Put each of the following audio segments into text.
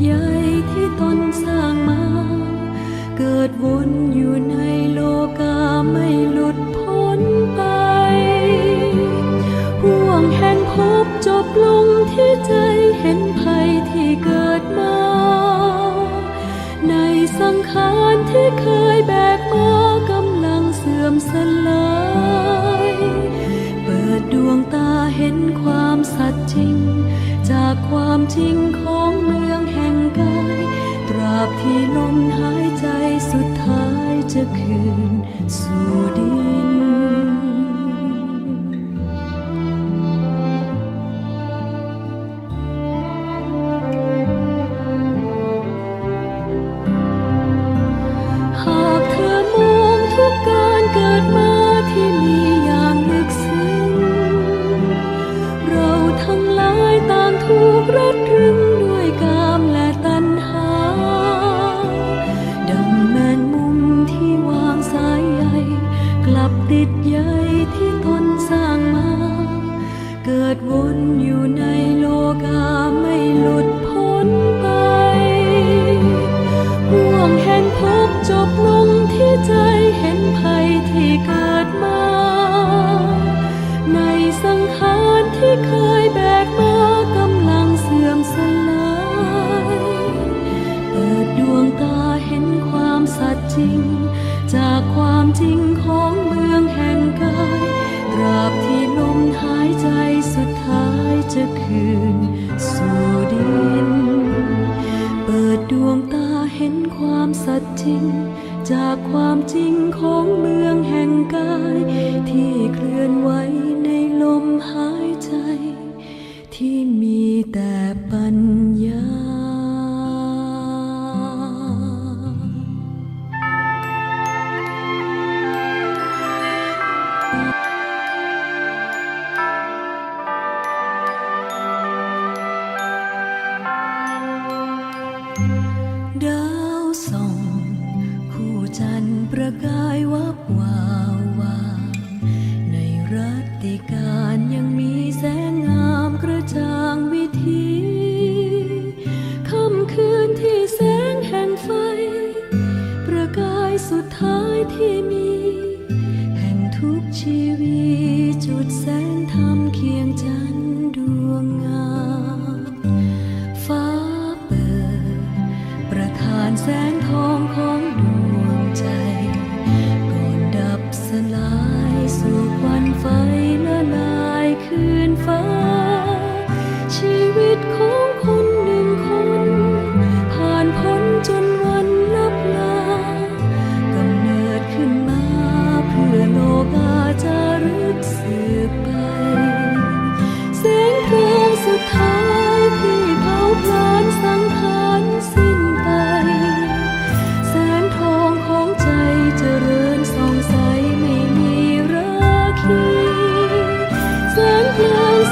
ใหญ่ที่ตนสร้างมา เกิดวนอยู่ในโลกาไม่หลุดพ้นไปห่วงแห่งพบจบลงที่ใจเห็นภัยที่เกิดมา ในสังขารที่เคยแบกมากำลังเสื่อมสลาย เปิดดวงตาเห็นความสัตย์จริง จากความจริง ลมหายใจสุดท้ายจะคืนสู่ดี จริง จากความจริงของ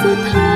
Giữa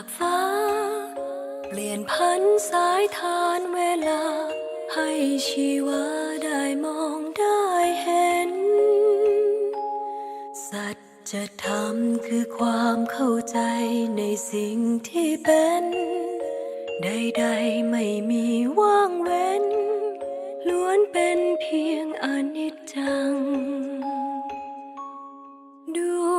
ากฟ้า เปลี่ยนพันสายทานเวลา ให้ชีวาได้มองได้เห็น สัจจะทำคือความเข้าใจในสิ่งที่เป็น ใดๆไม่มีว่างเว้น ล้วนเป็นเพียงอนิจจัง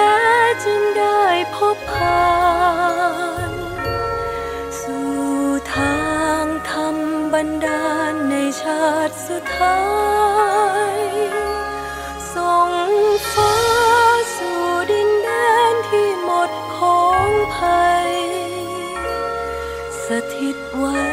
แท้จึงได้พบผ่านสู่ทางธรรมบันดาลในชาติสุดท้ายส่งฟ้าสู่ดินแดนที่หมดของภัย สถิตไว้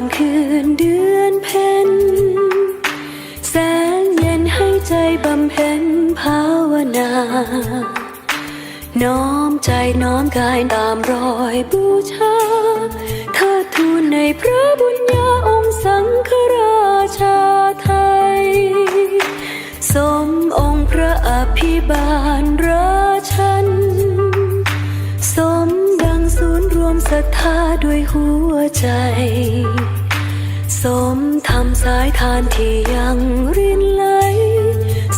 ามคืนเดือนเพ็ญแสงเย็นให้ใจบำเพ็ญภาวนา น้อมใจน้อมกายตามรอยบูชาเทิดทูนในพระบุญญาองค์สังฆราชาไทย สมองค์พระอภิบาลราชัน สมดังศูนย์รวมศรัทธาด้วยหัวใจ สมทำสายทานที่ยังรินไหล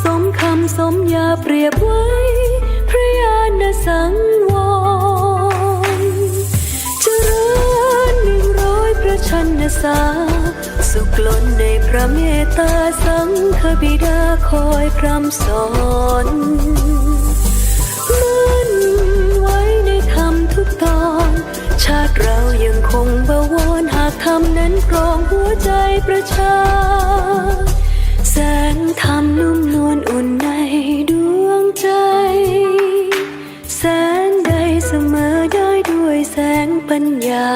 สมคำสมยาเปรียบไว้ พระญาณสังวรเจริญหนึ่งร้อยพระชนษาสุขล้นในพระเมตตาสังฆบิดาคอยพร่ำสอนมั่นไว้ในธรรมทุกตอน ชาติเรายังคงบวรหากธรรมนั้นครองหัวใจประชา แสงธรรมนุ่มนวลอุ่นในดวงใจ แสงใดเสมอได้ด้วยแสงปัญญา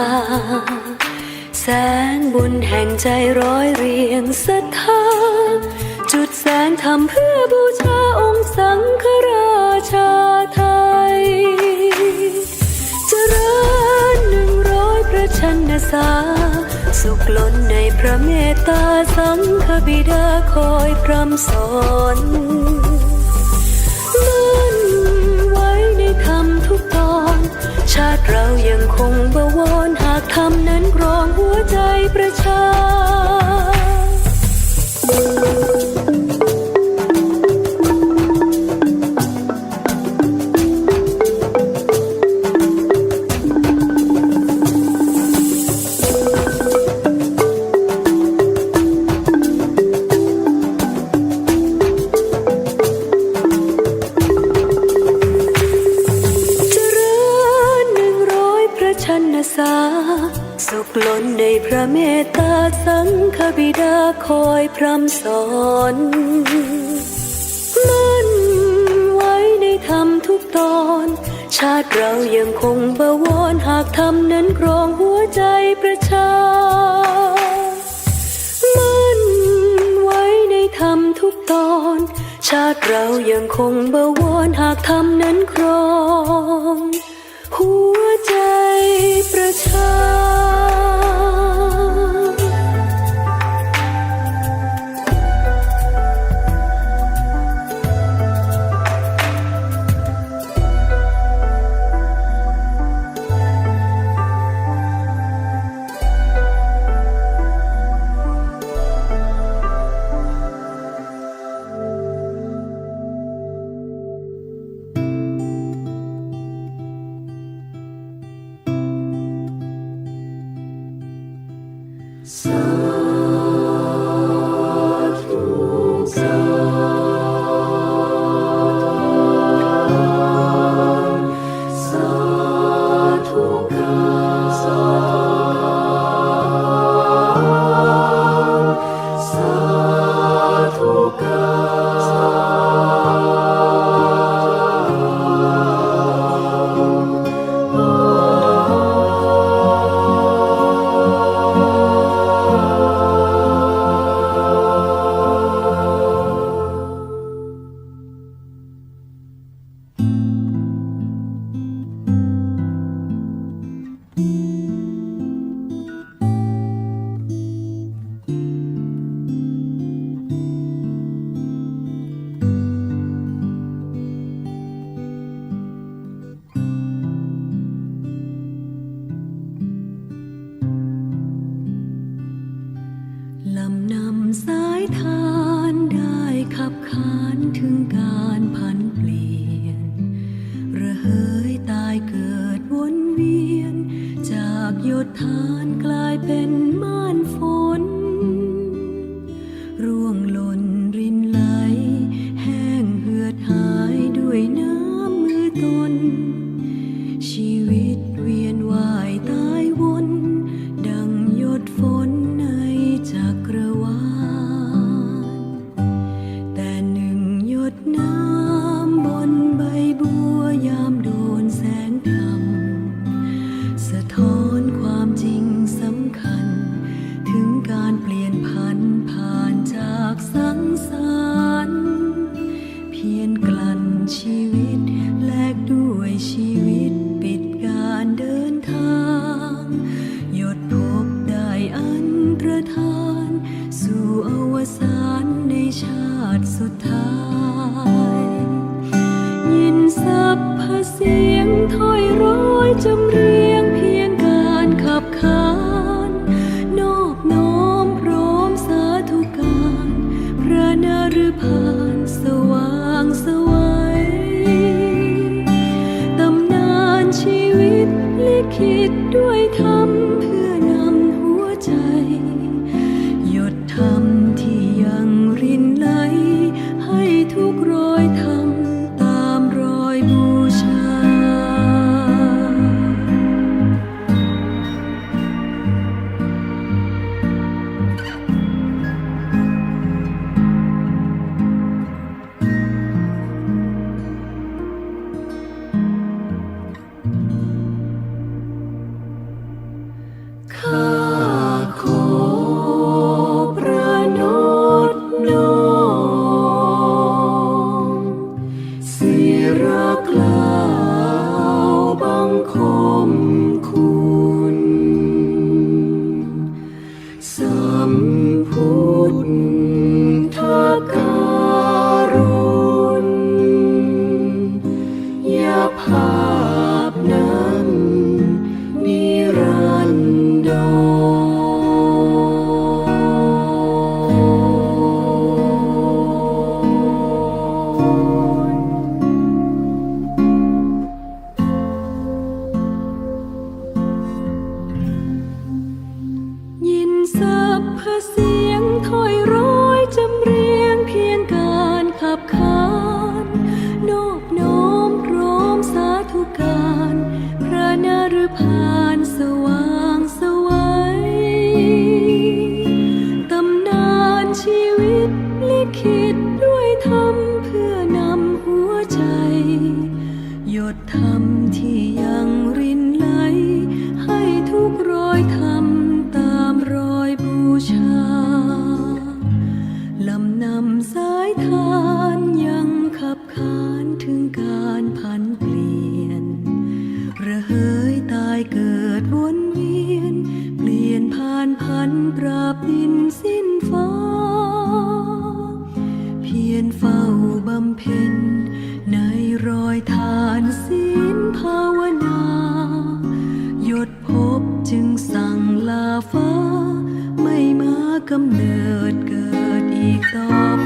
แสงบุญแห่งใจร้อยเรียงศรัทธา จุดแสงทำเพื่อบูชาองค์สังฆราชา ระชันษาสุขล้นในพระเมตตาสังฆบิดาคอยพร่ำสอนมั่นไว้ในธรรมทุกตอน ชาติเรายังคงบวรหากธรรมนั้นรองหัวใจประชา พร่ำสอนมั่นไว้ในธรรมทุกตอน ชาติเรายังคงบวรหากธรรมนั้นกรองหัวใจประชามั่นไว้ในธรรมทุกตอน ชาติเรายังคงบวรหากธรรมนั้นกรองหัว ท้ายินสับพเสียงถอยร้อยจำเรียงเพียงการขับขาน นอบน้อมพร้อมสาธุการ พระนรพานสว่างสวัยตำนานชีวิตลิขิติดเกิดอีกต่อไป